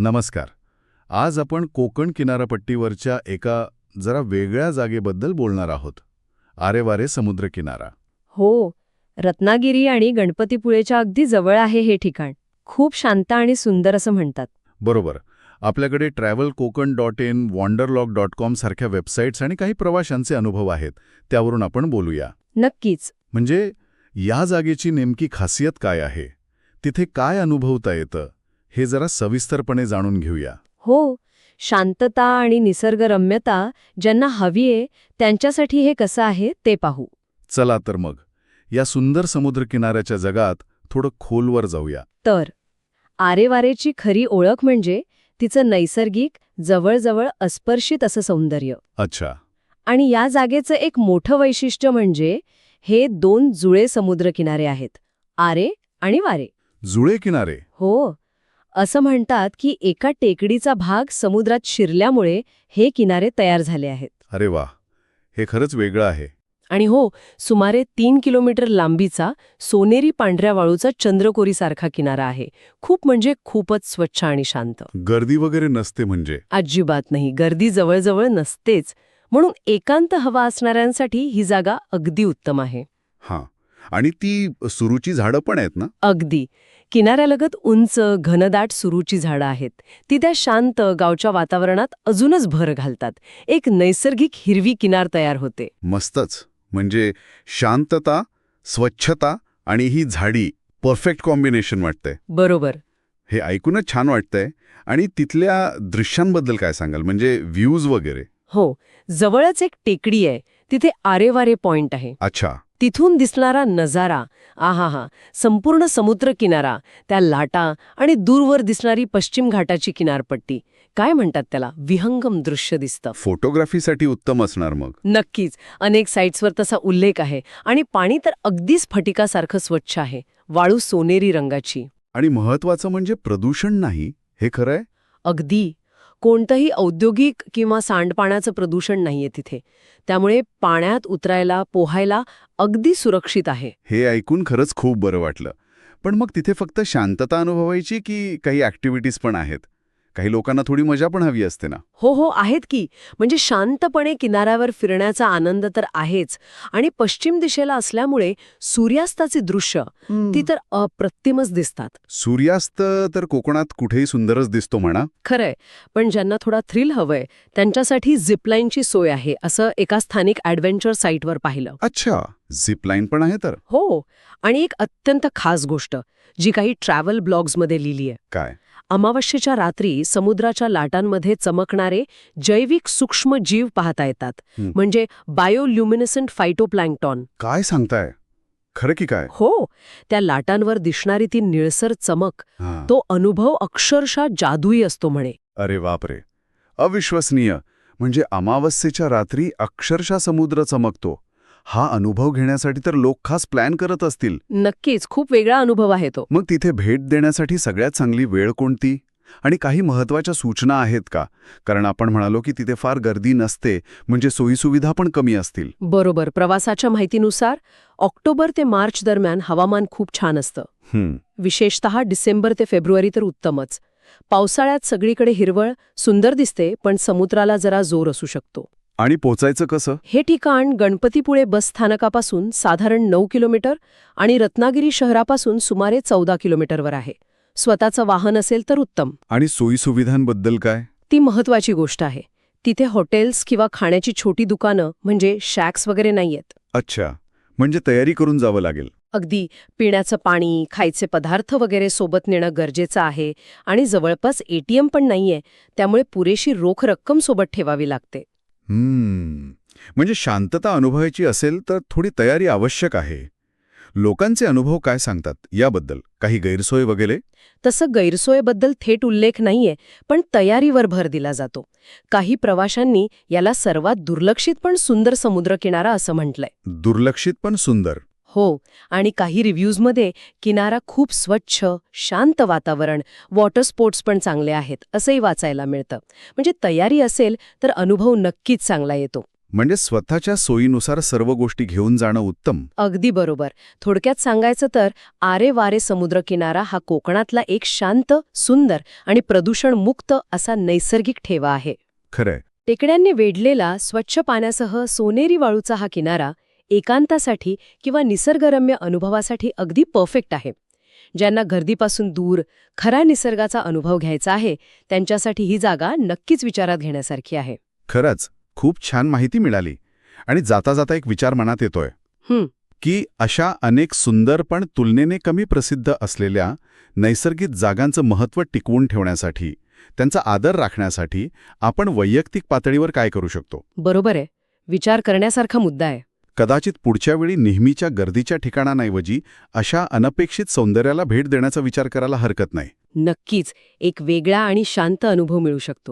नमस्कार. आज आपण कोकण किनारपट्टीवरच्या एका जरा वेगळ्या जागेबद्दल बोलणार आहोत. आरेवारे समुद्रकिनारा. हो रत्नागिरी आणि गणपतीपुळेच्या अगदी जवळ आहे हे ठिकाण. खूप शांत आणि सुंदर असं म्हणतात. बरोबर. आपल्याकडे travel Konkan dot in wanderlock dot com सारख्या वेबसाईट्स आणि काही प्रवाशांचे अनुभव आहेत. त्यावरून आपण बोलूया. नक्कीच. म्हणजे या जागेची नेमकी खासियत काय आहे? तिथे काय अनुभवता येतं? हे जरा सविस्तरपणे जाणून घेऊया. हो शांतता आणि निसर्गरम्यता ज्यांना हवीये त्यांच्यासाठी हे कसं आहे ते पाहू. चला तर मग या सुंदर समुद्रकिनाऱ्याच्या जगात थोडं खोलवर जाऊया. तर आरेवारेची खरी ओळख म्हणजे तिचं नैसर्गिक जवळजवळ अस्पर्शित असं सौंदर्य. अच्छा. आणि या जागेचं एक मोठं वैशिष्ट्य म्हणजे हे दोन जुळे समुद्रकिनारे आहेत आरे आणि वारे. जुळे किनारे? हो असं म्हणतात की एका टेकडीचा भाग समुद्रात शिरल्यामुळे हे किनारे तयार झाले आहेत. अरे वा हे खरंच वेगळं आहे. आणि हो सुमारे तीन किलोमीटर लांबीचा सोनेरी पांढऱ्या वाळूचा चंद्रकोरीसारखा किनारा आहे. खूप म्हणजे खूपच स्वच्छ आणि शांत. गर्दी वगैरे नसते म्हणजे? अजिबात नाही गर्दी जवळजवळ नसतेच. म्हणून एकांत हवा असणाऱ्यांसाठी ही जागा अगदी उत्तम आहे. हां. आणि ती सुरूची झाडं पण आहेत ना? अगदी. किनाऱ्यालगत उंच घनदाट सुरूची झाडं आहेत. ती त्या शांत गावच्या वातावरणात अजूनच भर घालतात. एक नैसर्गिक हिरवी किनार तयार होते. मस्तच. म्हणजे शांतता स्वच्छता आणि ही झाडी परफेक्ट कॉम्बिनेशन वाटतंय. बरोबर. हे ऐकूनच छान वाटतंय. आणि तिथल्या दृश्यांबद्दल काय सांगाल? म्हणजे व्ह्यूज वगैरे. हो. जवळच एक टेकडी आहे. तिथे आरेवारे पॉइंट आहे. अच्छा. तिथून दिसणारा नजारा आहाहा संपूर्ण समुद्र किनारा त्या लाटा आणि दूरवर दिसणारी पश्चिम घाटाची किनारपट्टी. काय म्हणतात त्याला? विहंगम दृश्य दिसतं. फोटोग्राफीसाठी उत्तम असणार मग. नक्कीच. अनेक साईट्सवर तसा उल्लेख आहे आणि पाणी तर अगदीच फटिकासारखं स्वच्छ आहे. वाळू सोनेरी रंगाची. आणि महत्वाचं म्हणजे प्रदूषण नाही हे खरंय? अगदी. कोणतंही औद्योगिक किंवा सांडपाण्याचं प्रदूषण नाहीये तिथे. त्यामुळे पाण्यात उतरायला पोहायला अगदी सुरक्षित आहे. हे ऐकून खरंच खूप बरं वाटलं. पण मग तिथे फक्त शांतता अनुभवायची की काही ॲक्टिव्हिटीज पण आहेत? काही लोकांना थोडी मजा पण हवी असते ना. हो हो आहेत की. म्हणजे शांतपणे किनाऱ्यावर फिरण्याचा आनंद तर आहेच. आणि पश्चिम दिशेला असल्यामुळे सूर्यास्ताचे दृश्य ती तर अप्रतिमच दिसतात. सूर्यास्त तर कोकणात कुठेही सुंदरच दिसतो म्हणा. खरंय. पण ज्यांना थोडा थ्रिल हवंय त्यांच्यासाठी झिपलाईनची सोय आहे असं एका स्थानिक ॲडव्हेंचर साईटवर पाहिलं. अच्छा झिपलाईन पण आहे तर. हो. आणि एक अत्यंत खास गोष्ट जी काही ट्रॅव्हल ब्लॉग्समध्ये लिहिली आहे काय? अमावस्येच्या रात्री समुद्राच्या लाटांमध्ये चमकणारे जैविक सूक्ष्म जीव पाहता येतात. म्हणजे बायोल्युमिनेसंट फायटोप्लँक्टॉन. काय सांगताय? खरं की काय? हो त्या लाटांवर दिसणारी ती निळसर चमक. तो अनुभव अक्षरशः जादुई असतो म्हणे. अरे बापरे! अविश्वसनीय. म्हणजे अमावस्येच्या रात्री अक्षरशः समुद्र चमकतो. हा अनुभव घेण्यासाठी तर लोक खास प्लॅन करत असतील. नक्कीच खूप वेगळा अनुभव आहे तो. मग तिथे भेट देण्यासाठी सगळ्यात चांगली वेळ कोणती? आणि काही महत्त्वाच्या सूचना आहेत का? कारण आपण म्हणालो की तिथे फार गर्दी नसते म्हणजे सोयीसुविधा पण कमी असतील. बरोबर प्रवासाच्या माहितीनुसार ऑक्टोबर ते मार्च दरम्यान हवामान खूप छान असतं. विशेषतः डिसेंबर ते फेब्रुवारी तर उत्तमच. पावसाळ्यात सगळीकडे हिरवळ सुंदर दिसते पण समुद्राला जरा जोर असू शकतो. आणि पोचायचं कसं? हे ठिकाण गणपतीपुळे बस स्थानकापासून साधारण नऊ किलोमीटर आणि रत्नागिरी शहरापासून सुमारे चौदा किलोमीटरवर आहे. स्वतःचं वाहन असेल तर उत्तम. आणि सोयीसुविधांबद्दल काय? ती महत्वाची गोष्ट आहे. तिथे हॉटेल्स किंवा खाण्याची छोटी दुकानं म्हणजे शॅक्स वगैरे नाहीयेत. अच्छा. म्हणजे तयारी करून जावं लागेल. अगदी. पिण्याचं पाणी खायचे पदार्थ वगैरे सोबत नेणं गरजेचं आहे आणि जवळपास एटीएम पण नाहीये. त्यामुळे पुरेशी रोख रक्कम सोबत ठेवावी लागते. हम्म. म्हणजे शांतता अनुभवायची असेल तर थोडी तयारी आवश्यक आहे. लोकांचे अनुभव काय सांगतात याबद्दल? काही गैरसोय वगैरे? तसं गैरसोयबद्दल थेट उल्लेख नाहीये पण तयारीवर भर दिला जातो. काही प्रवाशांनी याला सर्वात दुर्लक्षित पण सुंदर समुद्रकिनारा असं म्हटलंय. दुर्लक्षित पण सुंदर. हो आणि काही रिव्ह्यूजमध्ये किनारा खूप स्वच्छ शांत वातावरण वॉटर स्पोर्ट्स पण चांगले आहेत असंही वाचायला मिळतं. म्हणजे तयारी असेल तर अनुभव नक्कीच चांगला येतो. म्हणजे स्वतःच्या सोयीनुसार सर्व गोष्टी घेऊन जाणं उत्तम? अगदी बरोबर. थोडक्यात सांगायचं तर आरे वारे समुद्रकिनारा हा कोकणातला एक शांत सुंदर आणि प्रदूषणमुक्त असा नैसर्गिक ठेवा आहे. खरंय. टेकड्यांनी वेढलेला स्वच्छ पाण्यासह सोनेरी वाळूचा हा किनारा एकांतासाठी किंवा निसर्गरम्य अनुभवासाठी अगदी परफेक्ट आहे. ज्यांना गर्दीपासून दूर खरा निसर्गाचा अनुभव घ्यायचा आहे त्यांच्यासाठी ही जागा नक्कीच विचारात घेण्यासारखी आहे. खरंच खूप छान माहिती मिळाली आणि जाता जाता एक विचार मनात येतोय. की अशा अनेक सुंदर पण तुलनेने कमी प्रसिद्ध असलेल्या नैसर्गिक जागांचं महत्त्व टिकवून ठेवण्यासाठी त्यांचा आदर राखण्यासाठी आपण वैयक्तिक पातळीवर काय करू शकतो? बरोबर आहे. विचार करण्यासारखा मुद्दा आहे. कदाचित पुढच्या वेळी नेहमीच्या गर्दीच्या ठिकाणांऐवजी अशा अनपेक्षित सौंदर्याला भेट देण्याचा विचार करायला हरकत नाही. नक्कीच एक वेगळा आणि शांत अनुभव मिळू शकतो.